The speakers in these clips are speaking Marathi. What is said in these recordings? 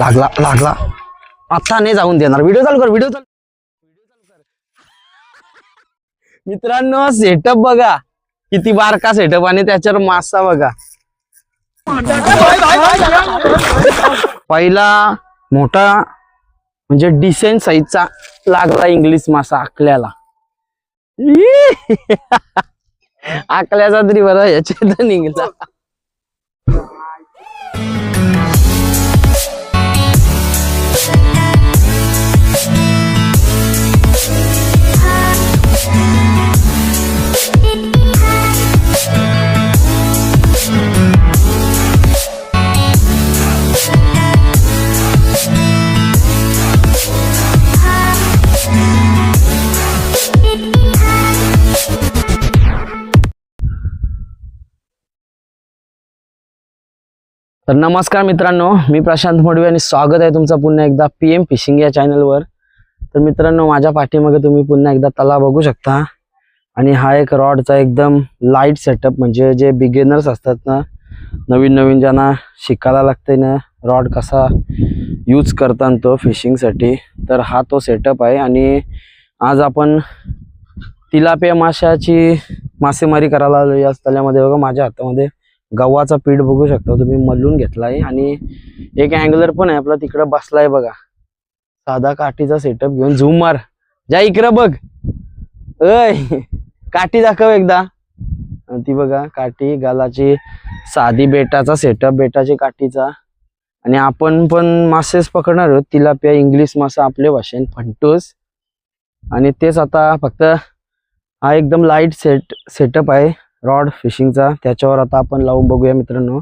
लागला लागला. आता नाही जाऊन देणार. व्हिडिओ चालू कर व्हिडिओ चालू मित्रांनो सेटअप बघा. किती बारका सेटअप आणि त्याच्यावर मासा बघा. पहिला मोठा म्हणजे डिसेंट साईजचा लागला इंग्लिश मासा आकल्याला. आकल्याचा तरी बरं याच्यात निघला. तर नमस्कार मित्रांनो मी प्रशांत मोडवे आणि स्वागत आहे तुमचं पुन्हा एकदा पी एम फिशिंग या चॅनलवर. तर मित्रांनो माझ्या पाठीमागे तुम्ही पुन्हा एकदा तलाव बघू शकता. आणि हा एक रॉडचा एकदम लाइट सेटअप म्हणजे जे बिगिनर्स असतात ना नवीन नवीन ज्यांना शिकायला लागते ना रॉड कसा यूज करतात तो फिशिंगसाठी तर हा तो सेटअप आहे. आणि आज आपण तिलापिया माशाची मासेमारी करायला आलो या तल्यामध्ये बघा माझ्या हातामध्ये गव्हाचा पीठ बघू शकता तुम्ही मलून घेतलाय आणि एक अँगलर पण आहे आपला तिकडं बसलाय बघा. साधा काठीचा सेटअप घेऊन झूम मार. जा इकडं बघ. अय काठी दाखव एकदा. ती बघा काठी गालाची साधी बेटाचा सेटअप बेटाची काठीचा. आणि आपण पण मासेच पकडणार आहोत. तिलापिया इंग्लिश मासा आपल्या भाषेत फंटूस. आणि तेच आता फक्त हा एकदम लाइट सेट सेटअप आहे. रॉड फिशिंगचा. त्याच्यावर आता आपण लावून बघूया मित्रांनो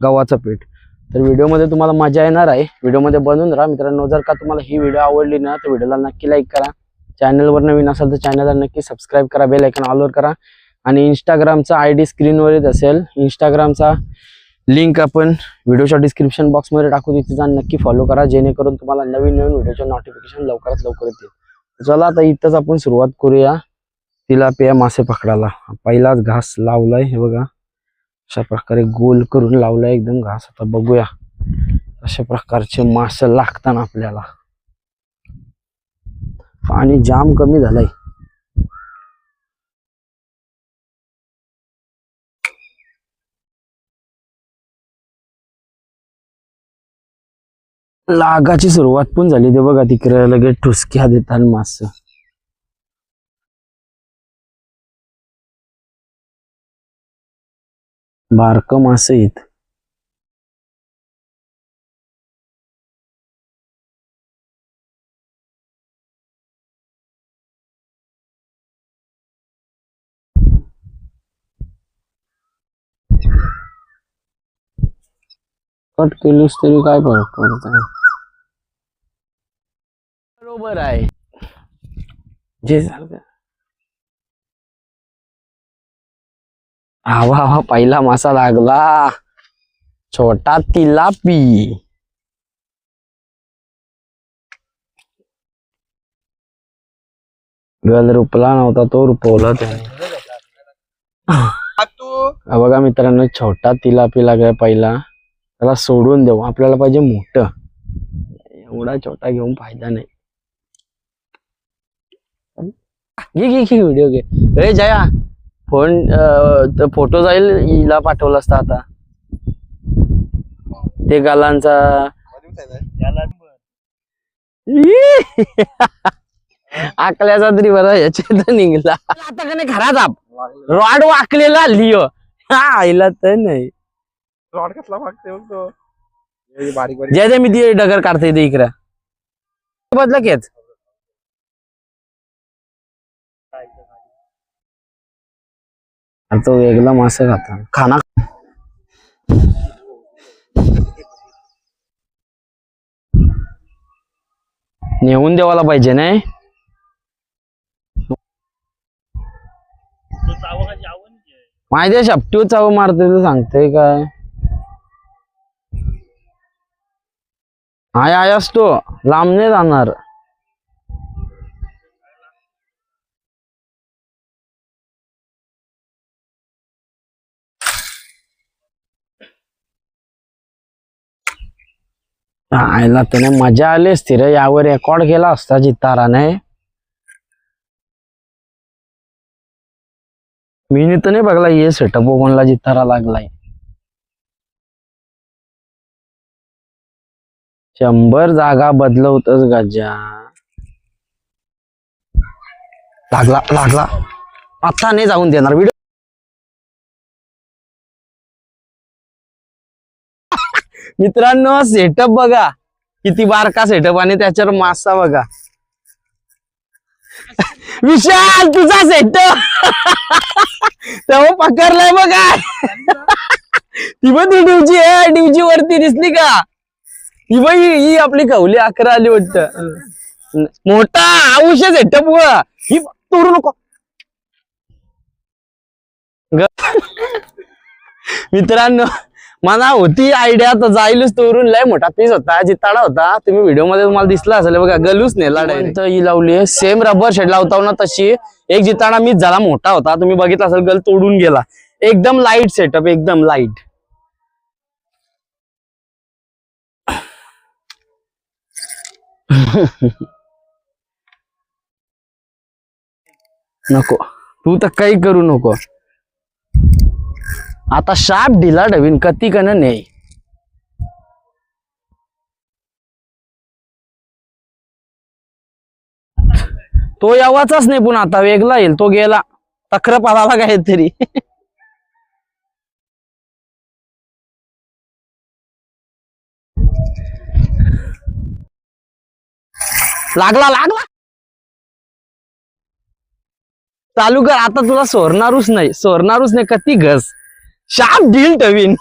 गव्हाचं पीठ. तर व्हिडिओमध्ये तुम्हाला मजा येणार आहे. व्हिडिओमध्ये बनवून राहा. मित्रांनो जर का तुम्हाला ही व्हिडिओ आवडली ना तर व्हिडिओला नक्की लाईक करा. चॅनलवर नवीन असेल तर चॅनलला नक्की सबस्क्राईब करा. बेल आयकन ऑलवर करा. आणि इंस्टाग्रामचा आय डी स्क्रीनवर येत असेल. इंस्टाग्रामचा लिंक आपण व्हिडिओच्या डिस्क्रिप्शन बॉक्समध्ये टाकू. तिथे जाऊन नक्की फॉलो करा. जेणेकरून तुम्हाला नवीन नवीन व्हिडिओचे नोटिफिकेशन लवकरात लवकर येतील. चला आता इथंच आपण सुरुवात करूया. तिलापिया मासे पकडायला. पहिलाच घास लावलाय हे बघा. अशा प्रकारे गोल करून लावलाय एकदम घास. आता बघूया. अशा प्रकारचे मासे लागतात आपल्याला. पाणी जाम कमी झालंय. लागाची सुरुवात पण झाली ते बघा तिकडे लगेच ठुसक्या देतात मास. बारक मासे आहेत कट केलीस तरी काय फरक पडत आहे? बरोबर आहे. जे झालं हवा हवा पहिला मासा लागला. छोटा तिलापी. गल रुपला नव्हता तो रुपवला त्याने. हा बघा मित्रांनो छोटा तिलापी लागलाय पहिला. त्याला सोडून देऊ. आपल्याला पाहिजे मोठं. एवढा छोटा घेऊन फायदा नाही. घे घे घे व्हिडिओ घे. रे जया. फोन फोटो जाईल हिला पाठवला असता आता. ते गालांचा. आकल्याचा तरी बरं याच्यात निघला. आता का नाही खराच आप. रॉड वाकलेला लिओ. हा आईला तर नाही. रॉड कसला तो. हे बारीक बारीक. जे जे मी ती डगर काढते इथे इकडं. बदला केच तो वेगळा मासा खाता. खाना नेऊन देवाला पाहिजे नाही? माहिती शपटीव चाव मारते तर सांगते काय? आय आय असतो. लांब नाही जाणार. आयला त्याने मजा आली असती रे. यावर रेकॉर्ड केला असता जिताराने. मी तर नाही बघला ये सेटअप कोणला जितारा लागलाय. शंभर जागा बदलवतच गजा लागला लागला. आता नाही जाऊन देणार. व्हिडिओ मित्रांनो सेटअप बघा. किती बारका सेटअप आणि त्याच्यावर मासा बघा. विशाल तुझा सेटअप तेव्हा पकडलाय बघा. ती पण ती डिवची आहे. डिवची वरती दिसली का? ही बाई ही आपली कवली अकरा आली वाटत. मोठा आयुष्य सेटअप ही तोडू नको. ग- मित्रांनो मला होती आयडिया तर जाईलच तोरून. लय मोठा पीस होता जिताडा होता. तुम्ही व्हिडिओमध्ये तुम्हाला दिसला असेल बघा गलूच नेला डायरेक्ट ही लावली सेम रबर शेड लावता ना तशी. एक जिताडा मीच झाला मोठा होता. तुम्ही बघितला असेल गल तोडून गेला. एकदम लाइट सेटअप एकदम लाइट नको. तू तर काही करू नको. आता शाप ढिला डवीन कती कन नाही तो यावाचाच नाही पुन्हा आता वेगला येईल तो गेला. तक्र पाला काहीतरी. लागला लागला. चालू कर आता तुला सोरणारूच नाही सोरणारूच नाही कती घस. शाप ढील ठेवीन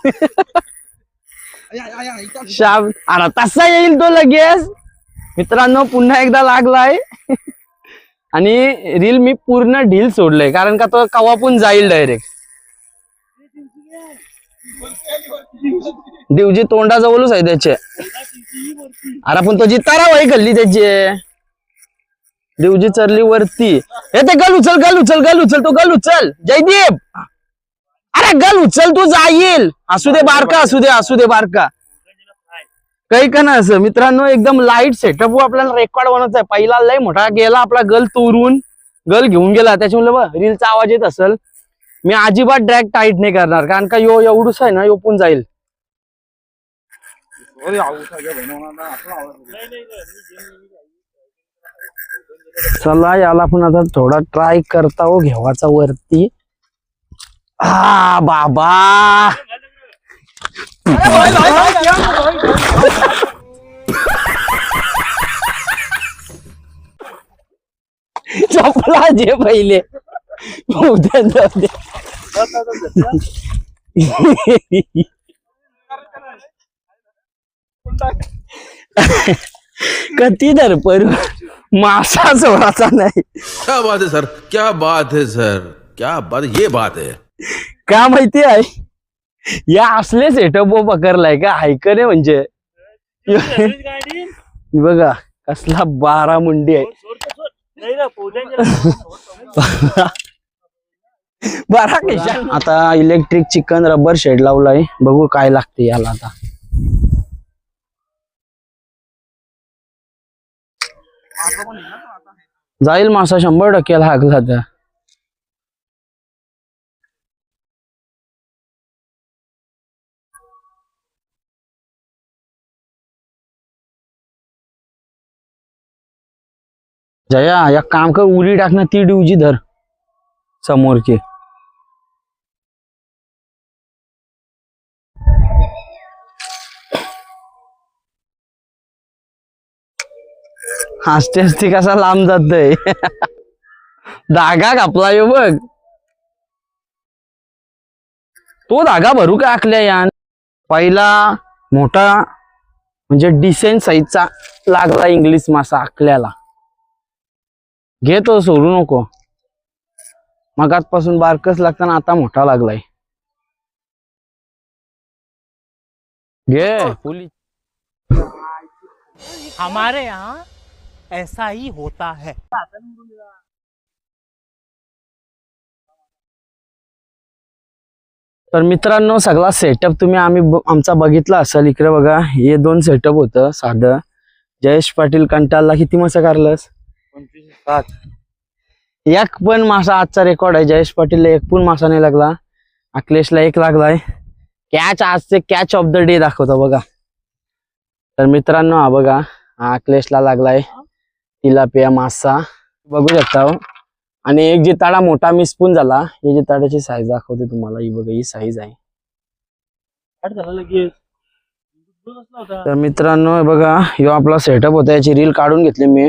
शाप. अरे तसा येईल तो लगेच. मित्रांनो पुन्हा एकदा लागलाय. आणि रील मी पूर्ण ढील सोडलंय कारण का तो कवा पण जाईल डायरेक्ट देवजी तोंडाजवळच आहे त्याचे. अरे पण तो जितारा वाई खाल्ली त्याचे. देवजी चरली वरती. हे ते गल उचल गल उचल गल उचल तो गल उचल. जयदीप! अरे गल उचल तू जाईल. असू दे बारका असू दे असू दे बारका. काही का ना असं. मित्रांनो एकदम लाइट सेटअप आपल्याला रेकॉर्ड बनवायचा आहे पहिला लय मोठा गेला आपला गल तोरून गल घेऊन गेला. त्याच्यामुळे बघ रीलचा आवाज येत असेल. मी अजिबात ड्रॅग टाईट नाही करणार. कारण का यो एवढूस आहे ना यो पण जाईल. चला याला पण आता थोडा ट्राय करता हो घेवाचा वरती. Ah, हा बाबा चपला जे पहिले. उद्या जाऊ दे. कती तर पर मासा सोडाचा नाही. क्या बात है सर? क्या बात है सर? क्या बात ये बात है। का माहिती आहे? या असले सेटअप पकडलाय का? ऐकणे म्हणजे. बघा कसला बारा मुंडी आहे. बारा कशा? आता इलेक्ट्रिक चिकन रबर शेड लावलाय. बघू काय लागते याला आता. जाईल मासा शंभर टक्के लागला जया या काम कर उडी टाकणं ती डिवजी धर. समोरची. हसते हसते कसा लांब जातय. धागा कापला यो बघ. तो धागा भरू का आखल्या यान? पहिला मोठा म्हणजे डिसेंट साईजचा लागला इंग्लिश मासा आखल्याला. घे तो सोडू नको. मग आजपासून बारकस लागताना आता मोठा लागलाय. घे. पोलीस हमारे यहाँ ऐसा ही होता है. तर मित्रांनो सगळा सेटअप तुम्ही आम्ही ब- आमचा बघितला असेल. इकडे बघा हे दोन सेटअप होतं साधं. जयेश पाटील कंटाळला किती मासा काढलंस. पंचवीस सात एक पण मासा आजचा रेकॉर्ड आहे. जयेश पाटीलला एक पण मासा नाही लागला. अखिलेशला एक लागलाय. कॅच आजचे कॅच ऑफ द डे दाखवतो बघा. तर मित्रांनो हा बघा. हा अखिलेशला लागलाय. तिलापिया मासा. बघू शकता हो. आणि एक जिताडा मोठा मिसपून झाला. हे जिताड्याची साईज दाखवते तुम्हाला. ही बघा ही साईज आहे. तर मित्रांनो बघा. ह्यो आपला सेटअप होता. याची रील काढून घेतली मी.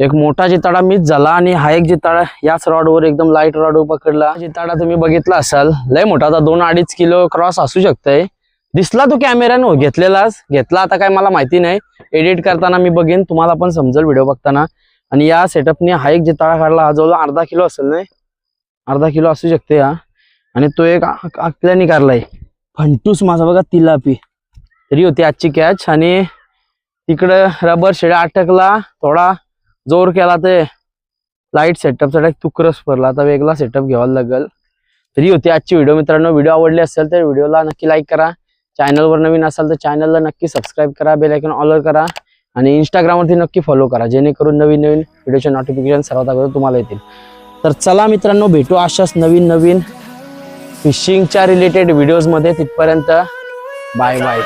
एक मोठा जिताडा मिस झाला आणि हा एक जिताडा याच रॉडवर एकदम लाइट रॉडवर पकडला. जिताडा तुम्ही बघितला असाल लय मोठा आता दोन अडीच किलो क्रॉस असू शकतंय. दिसला तो कॅमेऱ्यानं हो, घेतलेलाच. घेतला आता काय मला माहिती नाही. एडिट करताना मी बघेन तुम्हाला पण समजेल व्हिडिओ बघताना. आणि या सेटअपने हा एक जिताडा काढला. हा जवळ अर्धा किलो असेल नाही? अर्धा किलो असू शकते हा. आणि तो एक आ- आकल्याने काढलाय फंटूस माझा बघा तिलापी. तरी होती आजची कॅच आणि तिकडं रबर शेड अटकला थोडा जोर केला ते लाइट सेटअपचा तुकरस पडला आता वेगळा सेटअप घ्यावा लागेल. तरी होती आजची व्हिडिओ मित्रांनो व्हिडिओ आवडली असेल तर व्हिडिओला नक्की लाईक करा. चॅनलवर नवीन असाल तर चॅनलला नक्की सबस्क्राईब करा. बेलायकन ऑलर करा. आणि इंस्टाग्रामवरती नक्की फॉलो करा. जेणेकरून नवीन नवीन व्हिडिओचे नोटिफिकेशन सर्वात अगोदर तुम्हाला येतील. तर चला मित्रांनो भेटू अशाच नवीन नवीन फिशिंगच्या रिलेटेड व्हिडिओजमध्ये तिथपर्यंत बाय बाय